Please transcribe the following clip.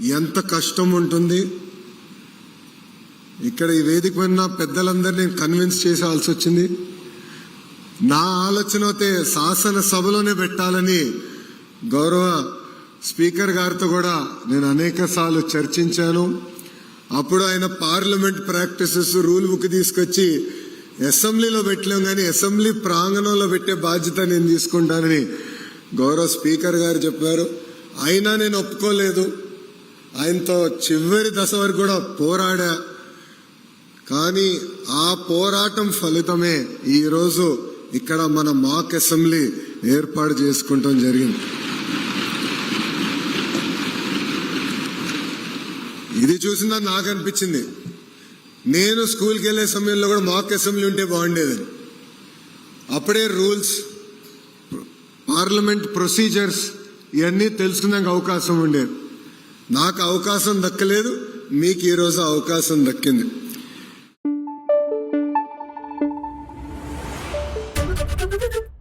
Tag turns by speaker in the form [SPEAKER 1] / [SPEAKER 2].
[SPEAKER 1] ఎంత కష్టం ఉంటుంది ఇక్కడ ఈ వేదిక పైన పెద్దలందరినీ కన్విన్స్ చేసాల్సి వచ్చింది నా ఆలోచన అయితే శాసనసభలోనే పెట్టాలని గౌరవ స్పీకర్ గారితో కూడా నేను అనేక సార్లు చర్చించాను. అప్పుడు ఆయన పార్లమెంట్ ప్రాక్టీసెస్ రూల్ బుక్ తీసుకొచ్చి అసెంబ్లీలో పెట్టలేం కానీ అసెంబ్లీ ప్రాంగణంలో పెట్టే బాధ్యత నేను తీసుకుంటానని గౌరవ స్పీకర్ గారు చెప్పారు. అయినా నేను ఒప్పుకోలేదు. ఆయనతో చివరి దశ వరకు కూడా పోరాడా? కానీ ఆ పోరాటం ఫలితమే ఈరోజు ఇక్కడ మన మాక్ అసెంబ్లీ ఏర్పాటు చేసుకుంటాం జరిగింది. ఇది చూసిందా నాకు అనిపించింది. నేను స్కూల్కి వెళ్ళే సమయంలో కూడా మాక్ అసెంబ్లీ ఉంటే బాగుండేదని. అప్పుడే రూల్స్ పార్లమెంట్ ప్రొసీజర్స్ ఇవన్నీ తెలుసుకునే అవకాశం ఉండేది. నాకు అవకాశం దక్కలేదు మీకు ఈరోజు అవకాశం దక్కింది
[SPEAKER 2] Thank you.